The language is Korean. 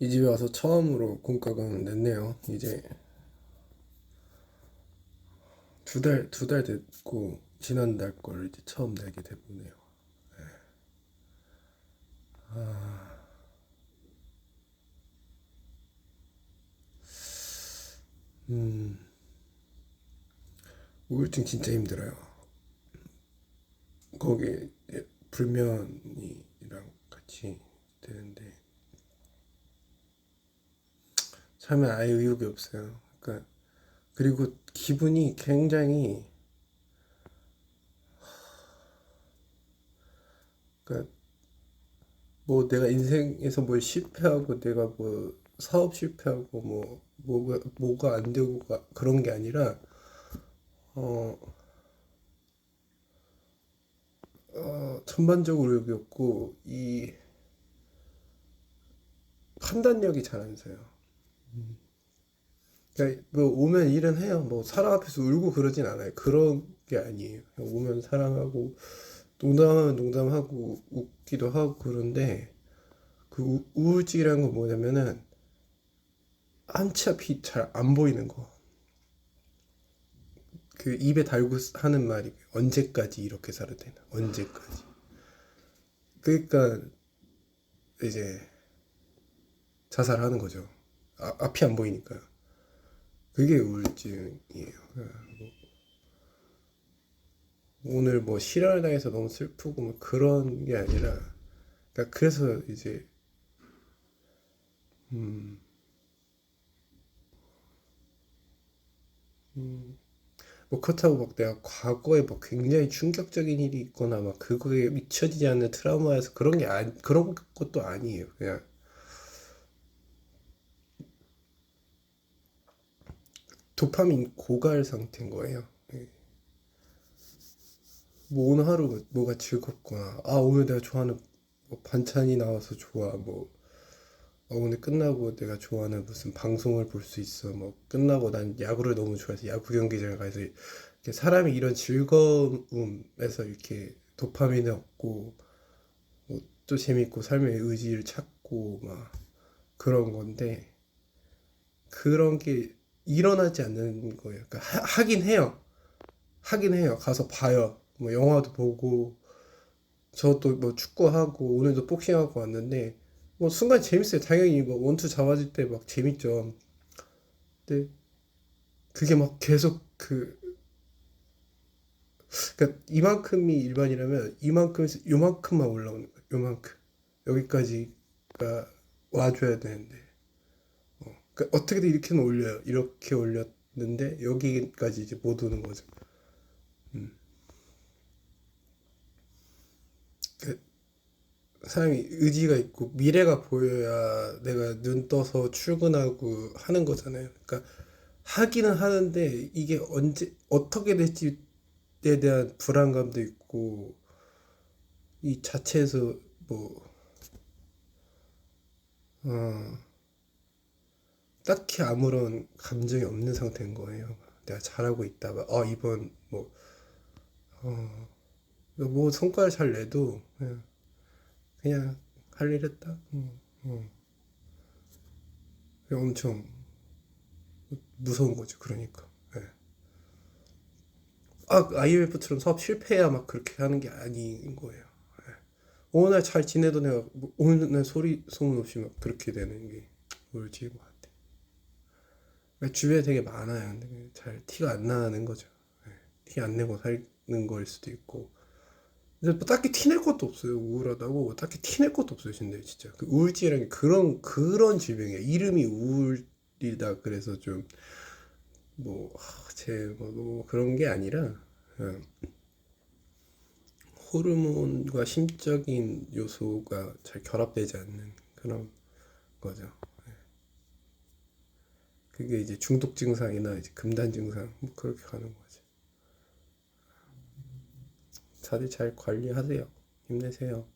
이 집에 와서 처음으로 공과금 냈네요. 이제 두 달, 두 달 됐고, 지난달 걸 이제 처음 내게 되보네요. 네. 아. 음, 우울증 진짜 힘들어요. 거기 불면이랑 같이 되는데, 삶에 아예 의욕이 없어요. 그러니까 그리고 기분이 굉장히 그러니까 뭐 내가 인생에서 뭘 실패하고 내가 뭐 사업 실패하고 뭐 뭐가 뭐가 안 되고 가- 그런 게 아니라 어, 어 전반적으로 의욕이 없고 이 판단력이 잘 안 서요. 그러니까 뭐 오면 일은 해요. 뭐 사람 앞에서 울고 그러진 않아요. 그런 게 아니에요. 오면 사랑하고 농담하면 농담하고 웃기도 하고 그런데 그 우- 우울증이라는 건 뭐냐면은 한치 앞이 잘 안 보이는 거. 그 입에 달고 하는 말이 언제까지 이렇게 살아야 되나? 언제까지? 그러니까 이제 자살하는 거죠. 아, 앞이 안 보이니까요. 그게 우울증이에요. 뭐 오늘 뭐 실현을 당해서 너무 슬프고 뭐 그런 게 아니라, 그러니까 그래서 이제 음, 뭐 그렇다고 막 내가 과거에 뭐 굉장히 충격적인 일이 있거나 막 그거에 잊혀지지 않는 트라우마여서 그런 게 아니, 그런 것도 아니에요. 그냥 도파민 고갈 상태인 거예요. 예. 뭐 오늘 하루 뭐가 즐겁거나 아 오늘 내가 좋아하는 뭐 반찬이 나와서 좋아 뭐 어, 오늘 끝나고 내가 좋아하는 무슨 방송을 볼 수 있어 뭐 끝나고 난 야구를 너무 좋아해서 야구 경기장에 가서 이렇게 사람이 이런 즐거움에서 이렇게 도파민을 얻고 뭐 또 재밌고 삶의 의지를 찾고 막 그런 건데 그런 게 일어나지 않는 거예요. 그러니까 하, 하긴 해요. 하긴 해요. 가서 봐요. 뭐 영화도 보고 저도 뭐 축구하고 오늘도 복싱하고 왔는데 뭐 순간 재밌어요. 당연히 뭐 원투 잡아줄 때막 재밌죠. 근데 그게 막 계속 그 그러니까 이만큼이 일반이라면 이만큼에서 요만큼만 올라오는 거예요. 요만큼 여기까지가 와줘야 되는데 어, 그러니까 어떻게든 이렇게는 올려요. 이렇게 올렸는데 여기까지 이제 못 오는 거죠. 그 사람이 의지가 있고 미래가 보여야 내가 눈 떠서 출근하고 하는 거잖아요. 그러니까 하기는 하는데 이게 언제 어떻게 될지에 대한 불안감도 있고 이 자체에서 뭐 어, 딱히 아무런 감정이 없는 상태인 거예요. 내가 잘하고 있다가 어 이번 뭐 어, 뭐 성과를 잘 내도 그냥, 그냥 할일 했다. 응, 응. 엄청 무서운 거죠. 그러니까. 예. 아, IMF처럼 사업 실패해야 막 그렇게 하는 게 아닌 거예요. 예. 어느 날 잘 지내도 내가 뭐 어느 날 소리 소문 없이 막 그렇게 되는 게 우울증인 것 같아. 그러니까 주변에 되게 많아요. 근데 잘 티가 안 나는 거죠. 티안 내고 사는 거일 수도 있고. 근데 뭐 딱히 티 낼 것도 없어요. 우울하다고 딱히 티 낼 것도 없어요. 근데 진짜 그 우울증이라는 게 그런 그런 질병이에요. 이름이 우울이다 그래서 좀 뭐 제 뭐 뭐 그런 게 아니라 그냥 호르몬과 심적인 요소가 잘 결합되지 않는 그런 거죠. 예. 그게 이제 중독 증상이나 이제 금단 증상 뭐 그렇게 가는 거죠. 다들 잘 관리하세요. 힘내세요.